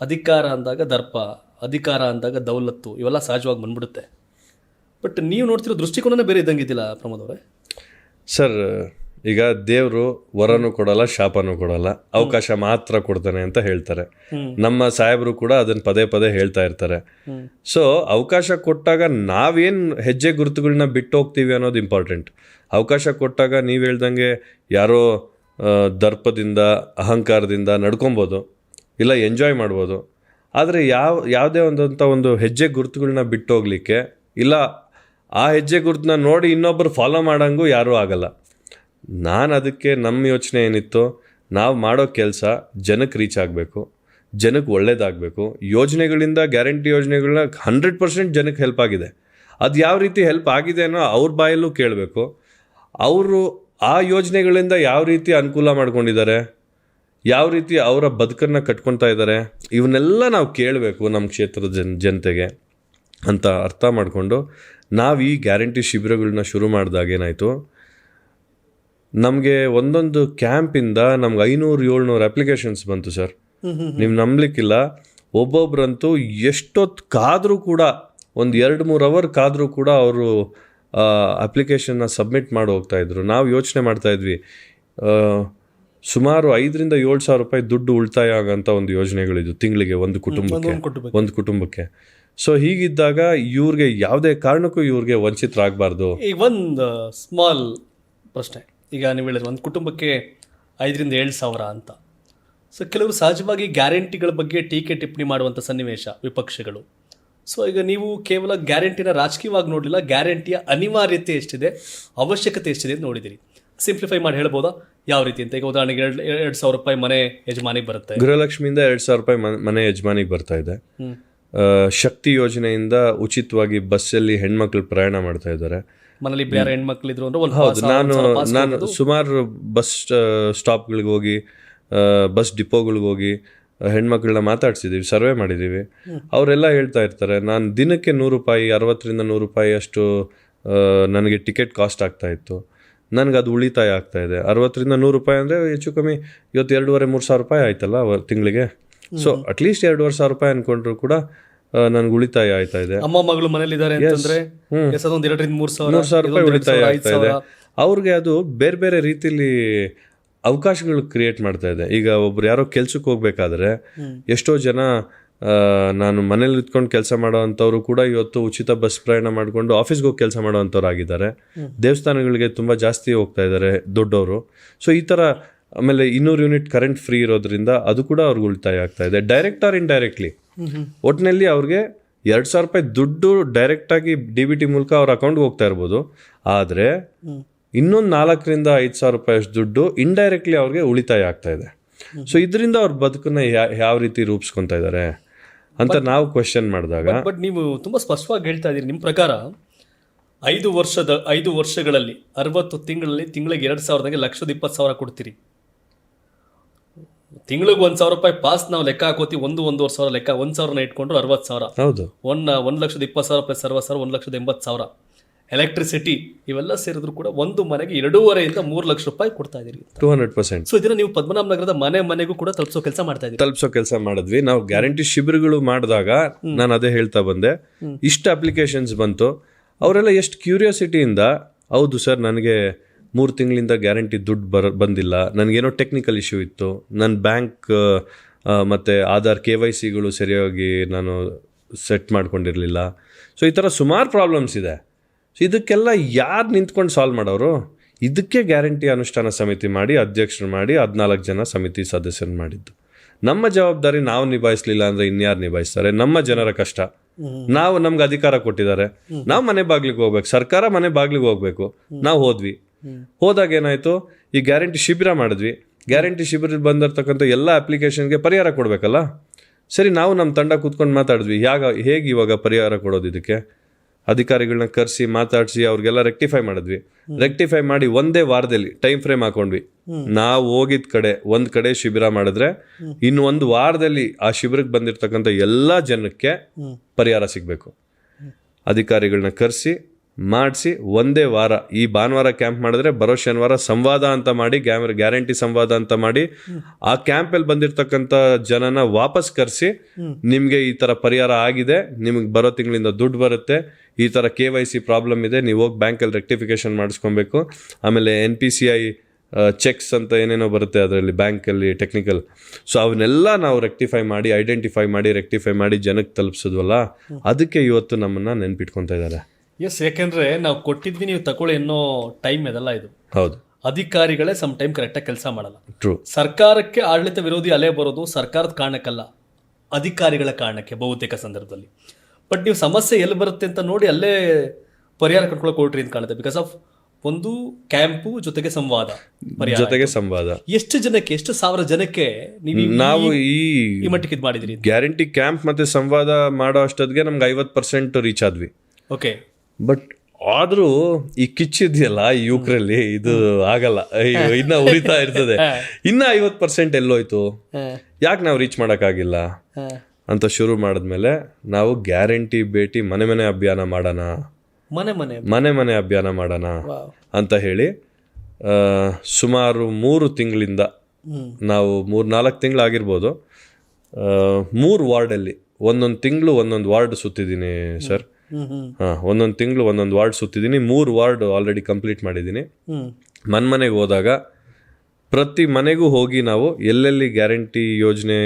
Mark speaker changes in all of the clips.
Speaker 1: ಅಧಿಕಾರ ಅಂದಾಗ ದರ್ಪ ಅಧಿಕಾರ ಅಂದಾಗ ದೌಲತ್ತು ಇವೆಲ್ಲ ಸಹಜವಾಗಿ ಬಂದ್ಬಿಡುತ್ತೆ. ಬಟ್ ನೀವು ನೋಡ್ತಿರೋ ದೃಷ್ಟಿಕೋನನೇ ಬೇರೆ ಇದ್ದಂಗಿದ್ದಿಲ್ಲ ಪ್ರಮೋದ್ ಅವರೇ?
Speaker 2: ಸರ್ ಈಗ ದೇವರು ವರನೂ ಕೊಡಲ್ಲ ಶಾಪನೂ ಕೊಡಲ್ಲ ಅವಕಾಶ ಮಾತ್ರ ಕೊಡ್ತಾನೆ ಅಂತ ಹೇಳ್ತಾರೆ. ನಮ್ಮ ಸಾಹೇಬರು ಕೂಡ ಅದನ್ನ ಪದೇ ಪದೇ ಹೇಳ್ತಾ ಇರ್ತಾರೆ. ಸೊ ಅವಕಾಶ ಕೊಟ್ಟಾಗ ನಾವೇನ್ ಹೆಜ್ಜೆ ಗುರುತುಗಳನ್ನ ಬಿಟ್ಟು ಹೋಗ್ತೀವಿ ಅನ್ನೋದು ಇಂಪಾರ್ಟೆಂಟ್ ಅವಕಾಶ ಕೊಟ್ಟಾಗ ನೀವು ಹೇಳ್ದಂಗೆ ಯಾರೋ ದರ್ಪದಿಂದ ಅಹಂಕಾರದಿಂದ ನಡ್ಕೊಬೋದು. ಇಲ್ಲ ಎಂಜಾಯ್ ಮಾಡ್ಬೋದು. ಆದರೆ ಯಾವ, ಯಾವುದೇ ಒಂದಂಥ ಒಂದು ಹೆಜ್ಜೆ ಗುರುತುಗಳನ್ನ ಬಿಟ್ಟು ಹೋಗಲಿಕ್ಕೆ ಇಲ್ಲ, ಆ ಹೆಜ್ಜೆ ಗುರುತನ್ನ ನೋಡಿ ಇನ್ನೊಬ್ಬರು ಫಾಲೋ ಮಾಡಂಗೂ ಯಾರೂ ಆಗಲ್ಲ. ನಾನು ಅದಕ್ಕೆ ನಮ್ಮ ಯೋಚನೆ ಏನಿತ್ತು? ನಾವು ಮಾಡೋ ಕೆಲಸ ಜನಕ್ಕೆ ರೀಚ್ ಆಗಬೇಕು ಜನಕ್ಕೆ ಒಳ್ಳೇದಾಗಬೇಕು. ಯೋಜನೆಗಳಿಂದ ಗ್ಯಾರಂಟಿ ಯೋಜನೆಗಳನ್ನ ಹಂಡ್ರೆಡ್ ಪರ್ಸೆಂಟ್ ಜನಕ್ಕೆ ಹೆಲ್ಪ್ ಆಗಿದೆ. ಅದು ಯಾವ ರೀತಿ ಹೆಲ್ಪ್ ಆಗಿದೆ ಅನ್ನೋ ಅವ್ರ ಬಾಯಲ್ಲೂ ಕೇಳಬೇಕು. ಅವರು ಆ ಯೋಜನೆಗಳಿಂದ ಯಾವ ರೀತಿ ಅನುಕೂಲ ಮಾಡ್ಕೊಂಡಿದ್ದಾರೆ? ಯಾವ ರೀತಿ ಅವರ ಬದುಕನ್ನು ಕಟ್ಕೊತಾ ಇದ್ದಾರೆ ಇವನ್ನೆಲ್ಲ ನಾವು ಕೇಳಬೇಕು ನಮ್ಮ ಕ್ಷೇತ್ರದ ಜನ ಜನತೆಗೆ ಅಂತ ಅರ್ಥ ಮಾಡಿಕೊಂಡು ನಾವು ಈ ಗ್ಯಾರಂಟಿ ಶಿಬಿರಗಳನ್ನ ಶುರು ಮಾಡಿದಾಗ ಏನಾಯಿತು ನಮಗೆ ಒಂದೊಂದು ಕ್ಯಾಂಪಿಂದ ನಮ್ಗೆ ಐನೂರು ಏಳ್ನೂರು ಅಪ್ಲಿಕೇಶನ್ಸ್ ಬಂತು ಸರ್. ನೀವು ನಂಬಲಿಕ್ಕಿಲ್ಲ ಒಬ್ಬೊಬ್ರಂತೂ ಎಷ್ಟೊತ್ತು ಕಾದರೂ ಕೂಡ ಒಂದು ಎರಡು ಮೂರು ಅವರ್ ಕಾದರೂ ಕೂಡ ಅವರು ಅಪ್ಲಿಕೇಶನ್ನ ಸಬ್ಮಿಟ್ ಮಾಡಿ ಹೋಗ್ತಾ ಇದ್ರು. ನಾವು ಯೋಚನೆ ಮಾಡ್ತಾ ಇದ್ವಿ ಆ, ಸುಮಾರು ಐದರಿಂದ ಏಳು ಸಾವಿರ ರೂಪಾಯಿ ದುಡ್ಡು ಉಳಿತಾಯ ಆಗೋಂಥ ಒಂದು ಯೋಜನೆಗಳಿದು ತಿಂಗಳಿಗೆ ಒಂದು ಕುಟುಂಬಕ್ಕೆ.
Speaker 1: ಒಂದು ಕುಟುಂಬಕ್ಕೆ.
Speaker 2: ಒಂದು ಕುಟುಂಬಕ್ಕೆ. ಸೊ ಹೀಗಿದ್ದಾಗ ಇವ್ರಿಗೆ ಯಾವುದೇ ಕಾರಣಕ್ಕೂ ಇವ್ರಿಗೆ ವಂಚಿತರಾಗಬಾರ್ದು.
Speaker 1: ಈಗ ಒಂದು ಸ್ಮಾಲ್ ಪ್ರಶ್ನೆ. ಈಗ ನೀವು ಹೇಳಿದ್ರೆ ಒಂದು ಕುಟುಂಬಕ್ಕೆ ಐದರಿಂದ ಏಳು ಸಾವಿರ ಅಂತ. ಸೊ ಕೆಲವರು ಸಹಜವಾಗಿ ಗ್ಯಾರಂಟಿಗಳ ಬಗ್ಗೆ ಟೀಕೆ ಟಿಪ್ಪಣಿ ಮಾಡುವಂಥ ಸನ್ನಿವೇಶ ವಿಪಕ್ಷಗಳು. ಸೊ ಈಗ ನೀವು ಕೇವಲ ಗ್ಯಾರಂಟಿನ ರಾಜಕೀಯವಾಗಿ ನೋಡಲಿಲ್ಲ ಗ್ಯಾರಂಟಿಯ ಅನಿವಾರ್ಯತೆ ಎಷ್ಟಿದೆ ಅವಶ್ಯಕತೆ ಎಷ್ಟಿದೆ ಅಂತ ನೋಡಿದ್ದೀರಿ ಸಿಂಪ್ಲಿಫೈ ಮಾಡಿ ಹೇಳ್ಬೋದಾ? ಯಾವ ರೀತಿ ಅಂತ? ಈಗ ಉದಾಹರಣೆಗೆ ಎರಡು ಎರಡು ಸಾವಿರ ರೂಪಾಯಿ ಮನೆ ಯಜಮಾನಿಗೆ ಬರುತ್ತೆ.
Speaker 2: ಗೃಹಲಕ್ಷ್ಮಿಯಿಂದ ಎರಡು ಸಾವಿರ ರೂಪಾಯಿ ಮನೆ- ಮನೆ ಯಜಮಾನಿಗೆ ಬರ್ತಾ ಇದೆ. ಆ, ಶಕ್ತಿ ಯೋಜನೆಯಿಂದ ಉಚಿತವಾಗಿ ಬಸ್ಸಲ್ಲಿ ಹೆಣ್ಮಕ್ಳು ಪ್ರಯಾಣ ಮಾಡ್ತಾ ಇದ್ದಾರೆ.
Speaker 1: ಮನೇಲಿ ಬೇರೆ ಯಾರು ಹೆಣ್ಮಕ್ಳು ಇದ್ರು ಅಂದ್ರೆ ಒಂದು
Speaker 2: ಹೌದು
Speaker 1: ಪಾಸ್-
Speaker 2: ನಾನು
Speaker 1: ಪಾಸ್
Speaker 2: ನಾನು
Speaker 1: ಕೊಡೋದು.
Speaker 2: ಸುಮಾರು ಬಸ್ ಸ್ಟಾಪ್ಗಳಿಗೆ ಹೋಗಿ ಆ, ಬಸ್ ಡಿಪೋಗಳಿಗೆ ಹೋಗಿ ಆ, ಹೆಣ್ಮಕ್ಳನ್ನ ಮಾತಾಡ್ಸಿದ್ದೀವಿ ಸರ್ವೆ ಮಾಡಿದ್ದೀವಿ ಅವರೆಲ್ಲ ಹೇಳ್ತಾ ಇರ್ತಾರೆ ನಾನು ದಿನಕ್ಕೆ ನೂರು ರೂಪಾಯಿ ಅರವತ್ತರಿಂದ ನೂರು ರೂಪಾಯಿ ಅಷ್ಟು ಆ, ನನಗೆ ಟಿಕೆಟ್ ಕಾಸ್ಟ್ ಆಗ್ತಾ ಇತ್ತು. ನನಗೆ ಅದು ಉಳಿತಾಯ ಆಗ್ತಾ ಇದೆ. ಅರವತ್ತರಿಂದ ನೂರು ರೂಪಾಯಿ ಅಂದರೆ ಹೆಚ್ಚು ಕಮ್ಮಿ ಇವತ್ತು ಎರಡೂವರೆ ಮೂರು ಸಾವಿರ ರೂಪಾಯಿ ಆಯ್ತಲ್ಲ ತಿಂಗಳಿಗೆ? ಸೊ ಅಟ್ಲೀಸ್ಟ್ ಎರಡೂವರೆ ಸಾವಿರ ರೂಪಾಯಿ ಅನ್ಕೊಂಡ್ರು ಕೂಡ ನನಗೆ ಉಳಿತಾಯ ಆಯ್ತಾ ಇದೆ.
Speaker 1: ಅಮ್ಮ ಮಗಳು ಮನೇಲಿದ್ದಾರೆ ಅಂತಂದ್ರೆ ಒಂದು ಎರಡರಿಂದ ಮೂರು ಸಾವಿರ
Speaker 2: ಮೂರು ಸಾವಿರ ರೂಪಾಯಿ ಉಳಿತಾಯ ಆಗ್ತಾ ಇದೆ. ಅವ್ರಿಗೆ ಅದು ಬೇರೆ ಬೇರೆ ರೀತಿಲಿ ಅವಕಾಶಗಳು ಕ್ರಿಯೇಟ್ ಮಾಡ್ತಾ ಇದೆ. ಈಗ ಒಬ್ರು ಯಾರೋ ಕೆಲ್ಸಕ್ಕೆ ಹೋಗ್ಬೇಕಾದ್ರೆ ಎಷ್ಟೋ ಜನ ನಾನು ಮನೇಲಿ ಇದ್ಕೊಂಡು ಕೆಲಸ ಮಾಡೋ ಅಂಥವ್ರು ಕೂಡ ಇವತ್ತು ಉಚಿತ ಬಸ್ ಪ್ರಯಾಣ ಮಾಡಿಕೊಂಡು ಆಫೀಸ್ಗೆ ಹೋಗಿ ಕೆಲಸ ಮಾಡೋ ಅಂಥವ್ರು ಆಗಿದ್ದಾರೆ ದೇವಸ್ಥಾನಗಳಿಗೆ ತುಂಬ ಜಾಸ್ತಿ ಹೋಗ್ತಾ ಇದ್ದಾರೆ ದೊಡ್ಡವರು. ಸೊ ಈ ಥರ ಆಮೇಲೆ ಇನ್ನೂರು ಯೂನಿಟ್ ಕರೆಂಟ್ ಫ್ರೀ ಇರೋದ್ರಿಂದ ಅದು ಕೂಡ ಅವ್ರಿಗೆ ಉಳಿತಾಯ ಆಗ್ತಾ ಇದೆ. ಡೈರೆಕ್ಟ್ ಆರ್ ಇಂಡೈರೆಕ್ಟ್ಲಿ ಒಟ್ಟಿನಲ್ಲಿ ಅವ್ರಿಗೆ ಎರಡು ಸಾವಿರ ರೂಪಾಯಿ ದುಡ್ಡು ಡೈರೆಕ್ಟಾಗಿ ಡಿ ಬಿ ಟಿ ಮೂಲಕ ಅವ್ರ ಅಕೌಂಟ್ಗೆ ಹೋಗ್ತಾ ಇರ್ಬೋದು. ಆದರೆ ಇನ್ನೊಂದು ನಾಲ್ಕರಿಂದ ಐದು ಸಾವಿರ ರೂಪಾಯಿ ಅಷ್ಟು ದುಡ್ಡು ಇಂಡೈರೆಕ್ಟ್ಲಿ ಅವ್ರಿಗೆ ಉಳಿತಾಯ ಆಗ್ತಾ ಇದೆ. ಸೊ ಇದರಿಂದ ಅವ್ರ ಬದುಕನ್ನ ಯಾ- ಯಾವ ರೀತಿ ರೂಪಿಸ್ಕೊತಾ ಇದ್ದಾರೆ? ಅಂತ ನಾವು ಕ್ವಶನ್ ಮಾಡಿದಾಗ
Speaker 1: ಬಟ್ ನೀವು ತುಂಬಾ ಸ್ಪಷ್ಟವಾಗಿ ಹೇಳ್ತಾ ಇದ್ದೀರಿ. ನಿಮ್ಮ ಪ್ರಕಾರ ಐದು ವರ್ಷದ ಐದು ವರ್ಷಗಳಲ್ಲಿ ಅರವತ್ತು ತಿಂಗಳಲ್ಲಿ ತಿಂಗಳಿಗೆ ಎರಡು ಸಾವಿರದಂಗೆ ಲಕ್ಷದ ಇಪ್ಪತ್ತು ಸಾವಿರ ಕೊಡ್ತೀರಿ. ತಿಂಗಳಿಗೆ ಒಂದು ಸಾವಿರ ರೂಪಾಯಿ ಪಾಸ್ ನಾವು ಲೆಕ್ಕ ಹಾಕೋತೀವಿ. ಒಂದು ಒಂದೂವರೆ ಸಾವಿರ ಲೆಕ್ಕ ಒಂದು ಸಾವಿರನ ಇಟ್ಕೊಂಡ್ರು ಅರವತ್ತು ಸಾವಿರ.
Speaker 2: ಹೌದು.
Speaker 1: ಒನ್ ಒಂದು ಲಕ್ಷದ ಇಪ್ಪತ್ತು ಸಾವಿರ ಪ್ಲಸ್ ಅರವತ್ತು ಸಾವಿರ ಒಂದು ಲಕ್ಷದ ಎಂಬತ್ತು ಸಾವಿರ. ಎಲೆಕ್ಟ್ರಿಸಿಟಿ ಇವೆಲ್ಲ ಸೇರಿದ್ರು ಕೂಡ ಒಂದು ಮನೆಗೆ ಎರಡೂವರೆಯಿಂದ ಮೂರು ಲಕ್ಷ ರೂಪಾಯಿ ಕೊಡ್ತಾ ಇದೀರಿ
Speaker 2: ಟೂ ಹಂಡ್ರೆಡ್ ಪರ್ಸೆಂಟ್
Speaker 1: ಸೊ ಇದನ್ನ ನೀವು ಪದ್ಮನಾಭ ನಗರದ ಮನೆ ಮನೆಗೂ ಕೂಡ ತಲುಪಿಸೋ ಕೆಲಸ ಮಾಡ್ತಾ ಇದ್ದೀವಿ
Speaker 2: ತಲುಪಿಸೋ ಕೆಲಸ ಮಾಡಿದ್ವಿ. ನಾವು ಗ್ಯಾರಂಟಿ ಶಿಬಿರಗಳು ಮಾಡಿದಾಗ ನಾನು ಅದೇ ಹೇಳ್ತಾ ಬಂದೆ. ಇಷ್ಟು ಅಪ್ಲಿಕೇಶನ್ಸ್ ಬಂತು. ಅವರೆಲ್ಲ ಎಷ್ಟು ಕ್ಯೂರಿಯಾಸಿಟಿಯಿಂದ ಹೌದು ಸರ್ ನನಗೆ ಮೂರು ತಿಂಗಳಿಂದ ಗ್ಯಾರಂಟಿ ದುಡ್ಡು ಬರ ಬಂದಿಲ್ಲ. ನನಗೇನೋ ಟೆಕ್ನಿಕಲ್ ಇಶ್ಯೂ ಇತ್ತು. ನನ್ನ ಬ್ಯಾಂಕ್ ಮತ್ತು ಆಧಾರ್ ಕೆ ವೈ ಸಿಗಳು ಸರಿಯಾಗಿ ನಾನು ಸೆಟ್ ಮಾಡ್ಕೊಂಡಿರಲಿಲ್ಲ. ಸೊ ಈ ಥರ ಸುಮಾರು ಪ್ರಾಬ್ಲಮ್ಸ್ ಇದೆ. ಇದಕ್ಕೆಲ್ಲ ಯಾರು ನಿಂತ್ಕೊಂಡು ಸಾಲ್ವ್ ಮಾಡೋರು? ಇದಕ್ಕೆ ಗ್ಯಾರಂಟಿ ಅನುಷ್ಠಾನ ಸಮಿತಿ ಮಾಡಿ, ಅಧ್ಯಕ್ಷರು ಮಾಡಿ, ಹದಿನಾಲ್ಕು ಜನ ಸಮಿತಿ ಸದಸ್ಯರು ಮಾಡಿದ್ದು. ನಮ್ಮ ಜವಾಬ್ದಾರಿ ನಾವು ನಿಭಾಯಿಸಲಿಲ್ಲ ಅಂದ್ರೆ ಇನ್ಯಾರು ನಿಭಾಯಿಸ್ತಾರೆ? ನಮ್ಮ ಜನರ ಕಷ್ಟ. ನಾವು ನಮ್ಗೆ ಅಧಿಕಾರ ಕೊಟ್ಟಿದ್ದಾರೆ. ನಾವು ಮನೆ ಬಾಗ್ಲಿಗೆ ಹೋಗ್ಬೇಕು. ಸರ್ಕಾರ ಮನೆ ಬಾಗ್ಲಿಗೆ ಹೋಗ್ಬೇಕು. ನಾವು ಹೋದ್ವಿ. ಹೋದಾಗ ಏನಾಯ್ತು? ಈ ಗ್ಯಾರಂಟಿ ಶಿಬಿರ ಮಾಡಿದ್ವಿ. ಗ್ಯಾರಂಟಿ ಶಿಬಿರ ಬಂದಿರ್ತಕ್ಕಂಥ ಎಲ್ಲ ಅಪ್ಲಿಕೇಶನ್ಗೆ ಪರಿಹಾರ ಕೊಡಬೇಕಲ್ಲ? ಸರಿ, ನಾವು ನಮ್ಮ ತಂಡ ಕೂತ್ಕೊಂಡು ಮಾತಾಡಿದ್ವಿ. ಯಾಗ, ಹೇಗೆ ಇವಾಗ ಪರಿಹಾರ ಕೊಡೋದು ಇದಕ್ಕೆ? ಅಧಿಕಾರಿಗಳನ್ನ ಕರೆಸಿ, ಮಾತಾಡಿಸಿ, ಅವ್ರಿಗೆಲ್ಲ ರೆಕ್ಟಿಫೈ ಮಾಡಿದ್ವಿ. ರೆಕ್ಟಿಫೈ ಮಾಡಿ ಒಂದೇ ವಾರದಲ್ಲಿ ಟೈಮ್ ಫ್ರೇಮ್ ಹಾಕೊಂಡ್ವಿ. ನಾವು ಹೋಗಿದ ಕಡೆ, ಒಂದ್ ಕಡೆ ಶಿಬಿರ ಮಾಡಿದ್ರೆ ಇನ್ನು ಒಂದು ವಾರದಲ್ಲಿ ಆ ಶಿಬಿರಕ್ಕೆ ಬಂದಿರತಕ್ಕಂಥ ಎಲ್ಲ ಜನಕ್ಕೆ ಪರಿಹಾರ ಸಿಗಬೇಕು. ಅಧಿಕಾರಿಗಳನ್ನ ಕರೆಸಿ ಮಾಡಿಸಿ ಒಂದೇ ವಾರ, ಈ ಭಾನುವಾರ ಕ್ಯಾಂಪ್ ಮಾಡಿದ್ರೆ ಬರೋ ಶನಿವಾರ ಸಂವಾದ ಅಂತ ಮಾಡಿ ಗ್ಯಾರಂಟಿ ಸಂವಾದ ಅಂತ ಮಾಡಿ, ಆ ಕ್ಯಾಂಪಲ್ಲಿ ಬಂದಿರತಕ್ಕಂಥ ಜನನ ವಾಪಸ್ ಕರೆಸಿ, ನಿಮಗೆ ಈ ಥರ ಪರಿಹಾರ ಆಗಿದೆ, ನಿಮಗೆ ಬರೋ ತಿಂಗಳಿಂದ ದುಡ್ಡು ಬರುತ್ತೆ, ಈ ಥರ ಕೆ ವೈ ಸಿ ಪ್ರಾಬ್ಲಮ್ ಇದೆ, ನೀವು ಹೋಗಿ ಬ್ಯಾಂಕಲ್ಲಿ ರೆಕ್ಟಿಫಿಕೇಷನ್ ಮಾಡಿಸ್ಕೊಬೇಕು, ಆಮೇಲೆ N P C I checks ಅಂತ ಏನೇನೋ ಬರುತ್ತೆ ಅದರಲ್ಲಿ ಬ್ಯಾಂಕಲ್ಲಿ, ಟೆಕ್ನಿಕಲ್. ಸೊ ಅವನ್ನೆಲ್ಲ ನಾವು ರೆಕ್ಟಿಫೈ ಮಾಡಿ, ಐಡೆಂಟಿಫೈ ಮಾಡಿ, ರೆಕ್ಟಿಫೈ ಮಾಡಿ ಜನಕ್ಕೆ ತಲುಪಿಸಿದ್ವಲ್ಲ, ಅದಕ್ಕೆ ಇವತ್ತು ನಮ್ಮನ್ನ ನೆನ್ಪಿಟ್ಕೊತಾ ಇದ್ದಾರೆ.
Speaker 1: ಎಸ್ ಯಾಕೆಂದ್ರೆ ನಾವು ಕೊಟ್ಟಿದ್ವಿ ನೀವು ತಗೊಳ್ಳಿ ಅನ್ನೋ ಟೈಮ್ ಇದೆಲ್ಲ ಇದು.
Speaker 2: ಹೌದು.
Speaker 1: ಅಧಿಕಾರಿಗಳೇ ಸಮ್ ಟೈಮ್ ಕರೆಕ್ಟಾಗಿ ಕೆಲಸ ಮಾಡಲ್ಲ.
Speaker 2: ಟ್ರೂ
Speaker 1: ಸರ್ಕಾರಕ್ಕೆ ಆಡಳಿತ ವಿರೋಧಿ ಅಲೆ ಬರೋದು ಸರ್ಕಾರದ ಕಾರಣಕ್ಕಲ್ಲ ಅಧಿಕಾರಿಗಳ ಕಾರಣಕ್ಕೆ ಬಹುತೇಕ ಸಂದರ್ಭದಲ್ಲಿ. ಬಟ್ ನೀವು ಸಮಸ್ಯೆ ಎಲ್ಲಿ ಬರುತ್ತೆ ಅಂತ ನೋಡಿ ಅಲ್ಲೇ ಪರಿಹಾರ ಕಂಡ್ಕೊಳಕ್ ಕೊಟ್ರಿ ಅಂತ ಕಾಣುತ್ತೆ. ಬಿಕಾಸ್ ಆಫ್ ಒಂದು ಕ್ಯಾಂಪು ಜೊತೆಗೆ ಸಂವಾದ ಪರಿಹಾರ.
Speaker 2: ಜೊತೆಗೆ ಸಂವಾದ.
Speaker 1: ಎಷ್ಟು ಜನಕ್ಕೆ ಎಷ್ಟು ಸಾವಿರ ಜನಕ್ಕೆ ನೀವು ಈ-
Speaker 2: ನಾವು ಈ
Speaker 1: ಈ ಮಟ್ಟಿಗೆ ಇದು ಮಾಡಿದಿರಿ
Speaker 2: ಗ್ಯಾರಂಟಿ ಕ್ಯಾಂಪ್ ಮತ್ತೆ ಸಂವಾದ ಮಾಡೋ ಅಷ್ಟೊತ್ತಿಗೆ ನಮ್ಗೆ ಐವತ್ತು ಪರ್ಸೆಂಟ್ ರೀಚ್ ಆದ್ವಿ.
Speaker 1: ಓಕೆ
Speaker 2: ಬಟ್ ಆದರೂ ಈ ಕಿಚ್ಚಿದೆಯಲ್ಲ ಈ ಯುವಕರಲ್ಲಿ ಇದು ಆಗಲ್ಲ. ಅಯ್ಯೋ, ಇನ್ನ ಉರಿತಾ ಇರ್ತದೆ. ಇನ್ನ ಐವತ್ತು ಪರ್ಸೆಂಟ್ ಎಲ್ಲೋಯ್ತು. ಯಾಕೆ ನಾವು ರೀಚ್ ಮಾಡೋಕ್ಕಾಗಿಲ್ಲ? ಅಂತ ಶುರು ಮಾಡಿದ್ಮೇಲೆ ನಾವು ಗ್ಯಾರಂಟಿ ಭೇಟಿ ಮನೆ ಮನೆ ಅಭಿಯಾನ ಮಾಡೋಣ.
Speaker 1: ಮನೆ ಮನೆ
Speaker 2: ಮನೆ ಮನೆ ಅಭಿಯಾನ ಮಾಡೋಣ ಅಂತ ಹೇಳಿ ಸುಮಾರು ಮೂರು ತಿಂಗಳಿಂದ. ನಾವು ಮೂರು ನಾಲ್ಕು ತಿಂಗಳಾಗಿರ್ಬೋದು. ಮೂರು ವಾರ್ಡಲ್ಲಿ ಒಂದೊಂದು ತಿಂಗಳು ಒಂದೊಂದು ವಾರ್ಡ್ ಸುತ್ತಿದ್ದೀನಿ ಸರ್. ಹಾಂ ಒಂದೊಂದು ತಿಂಗಳು ಒಂದೊಂದು ವಾರ್ಡ್ ಸುತ್ತಿದ್ದೀನಿ. ಮೂರು ವಾರ್ಡ್ ಆಲ್ರೆಡಿ ಕಂಪ್ಲೀಟ್ ಮಾಡಿದ್ದೀನಿ. ಮನೆಗೆ ಹೋದಾಗ ಪ್ರತಿ ಮನೆಗೂ ಹೋಗಿ ನಾವು ಎಲ್ಲೆಲ್ಲಿ ಗ್ಯಾರಂಟಿ ಯೋಜನೆ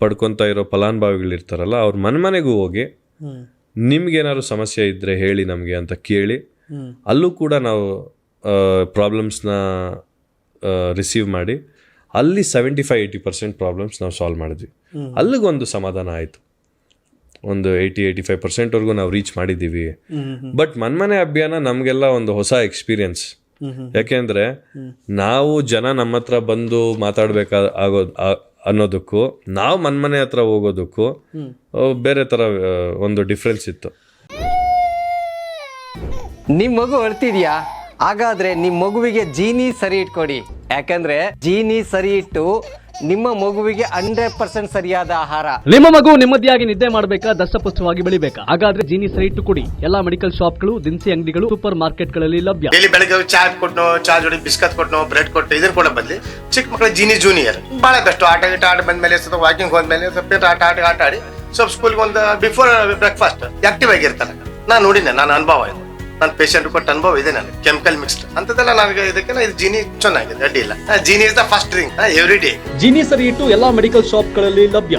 Speaker 2: ಪಡ್ಕೊತಾ ಇರೋ ಫಲಾನುಭವಿಗಳಿರ್ತಾರಲ್ಲ ಅವ್ರ ಮನ್ ಮನೆಗೂ ಹೋಗಿ ನಿಮ್ಗೇನಾದ್ರು ಸಮಸ್ಯೆ ಇದ್ದರೆ ಹೇಳಿ ನಮಗೆ ಅಂತ ಕೇಳಿ ಅಲ್ಲೂ ಕೂಡ ನಾವು ಪ್ರಾಬ್ಲಮ್ಸ್ನ ರಿಸೀವ್ ಮಾಡಿ ಅಲ್ಲಿ seventy five eighty percent problems ನಾವು ಸಾಲ್ವ್ ಮಾಡಿದ್ವಿ. ಅಲ್ಲಿಗೊಂದು ಸಮಾಧಾನ ಆಯಿತು. ಒಂದು ಏಯ್ಟಿ ಏಯ್ಟಿ ಫೈವ್ ಪರ್ಸೆಂಟ್ವರೆಗೂ ನಾವು ರೀಚ್ ಮಾಡಿದ್ದೀವಿ. ಬಟ್ ಮನ್ಮನೆ ಅಭಿಯಾನ ನಮಗೆಲ್ಲ ಒಂದು ಹೊಸ ಎಕ್ಸ್ಪೀರಿಯನ್ಸ್ ಯಾಕೆಂದ್ರೆ ನಾವು ಜನ ನಮ್ಮ ಹತ್ರ ಬಂದು ಮಾತಾಡಬೇಕಾದ ಆಗೋ ಅನ್ನೋದಕ್ಕೂ ನಾವು ಮನ್ಮನೆ ಹತ್ರ ಹೋಗೋದಕ್ಕೂ ಬೇರೆ ಥರ ಒಂದು ಡಿಫ್ರೆನ್ಸ್ ಇತ್ತು.
Speaker 3: ನಿಮ್ ಮಗು ಅಳ್ತಿದ್ಯಾ? ಹಾಗಾದ್ರೆ ನಿಮ್ ಮಗುವಿಗೆ ಜೀನಿ ಸರಿ ಇಟ್ಕೊಡಿ. ಯಾಕಂದ್ರೆ ಜೀನಿ ಸರಿ ಇಟ್ಟು ನಿಮ್ಮ ಮಗುವಿಗೆ ಹಂಡ್ರೆಡ್ ಪರ್ಸೆಂಟ್ ಸರಿಯಾದ ಆಹಾರ.
Speaker 4: ನಿಮ್ಮ ಮಗು ನೆಮ್ಮದಿಯಾಗಿ ನಿದ್ದೆ ಮಾಡಬೇಕಾ ದಷ್ಟಪುಷ್ಟವಾಗಿ ಬೆಳಿಬೇಕಾ? ಹಾಗಾದ್ರೆ ಜೀನಿ ಸರಿ ಇಟ್ಟು ಕೊಡಿ. ಎಲ್ಲಾ ಮೆಡಿಕಲ್ ಶಾಪ್ಗಳು ದಿನಸಿ ಅಂಗಡಿಗಳು ಸೂಪರ್ ಮಾರ್ಕೆಟ್ಗಳಲ್ಲಿ ಲಭ್ಯ.
Speaker 5: ಡೈಲಿ ಬೆಳಗ್ಗೆ ಚಾ ಕೊಟ್ಟು ಚಾ ಜೋಡಿ ಬಿಸ್ಕತ್ ಕೊಟ್ಟು ಬ್ರೆಡ್ ಕೊಟ್ಟು ಇದ್ರ ಕೊಡೋ ಬದಲಿ ಚಿಕ್ಕ ಮಕ್ಕಳ ಜೀನಿ ಜೂನಿಯರ್ ಬಹಳ ಕಷ್ಟ. ಆಟ ಗೀಟ ಆಟ ಬಂದ್ಮೇಲೆ ಸ್ವಲ್ಪ ವಾಕಿಂಗ್ ಹೋದ್ಮೇಲೆ ಸ್ವಲ್ಪ ಆಟ ಆಟ ಆಟ ಆಡಿ ಸ್ವಲ್ಪ ಸ್ಕೂಲ್ಗೆ ಒಂದು ಬಿಫೋರ್ ಬ್ರೇಕ್ಫಾಸ್ಟ್ ಆಕ್ಟಿವ್ ಆಗಿರ್ತಾರೆ ನಾನು ನೋಡಿನ ನಾನು ಅನುಭವ ಇದು. ನನ್ನ ಪೇಷಂಟ್ ಕೊಟ್ಟ ಅನುಭವ ಇದೆ ನನಗೆ ಕೆಮಿಕಲ್ ಮಿಕ್ಸ್ಡ್ ಅಂತದೆಲ್ಲ ನನಗೆ ಇದಕ್ಕೆಲ್ಲ ಇದು ಜೀನಿ ಚೆನ್ನಾಗಿದೆ ಅಡ್ಡಿ ಇಲ್ಲ Jeeni is the first drink every day
Speaker 4: Jeeni ಸರಿ ಇಟ್ಟು ಎಲ್ಲಾ ಮೆಡಿಕಲ್ ಶಾಪ್ಗಳಲ್ಲಿ ಲಭ್ಯ.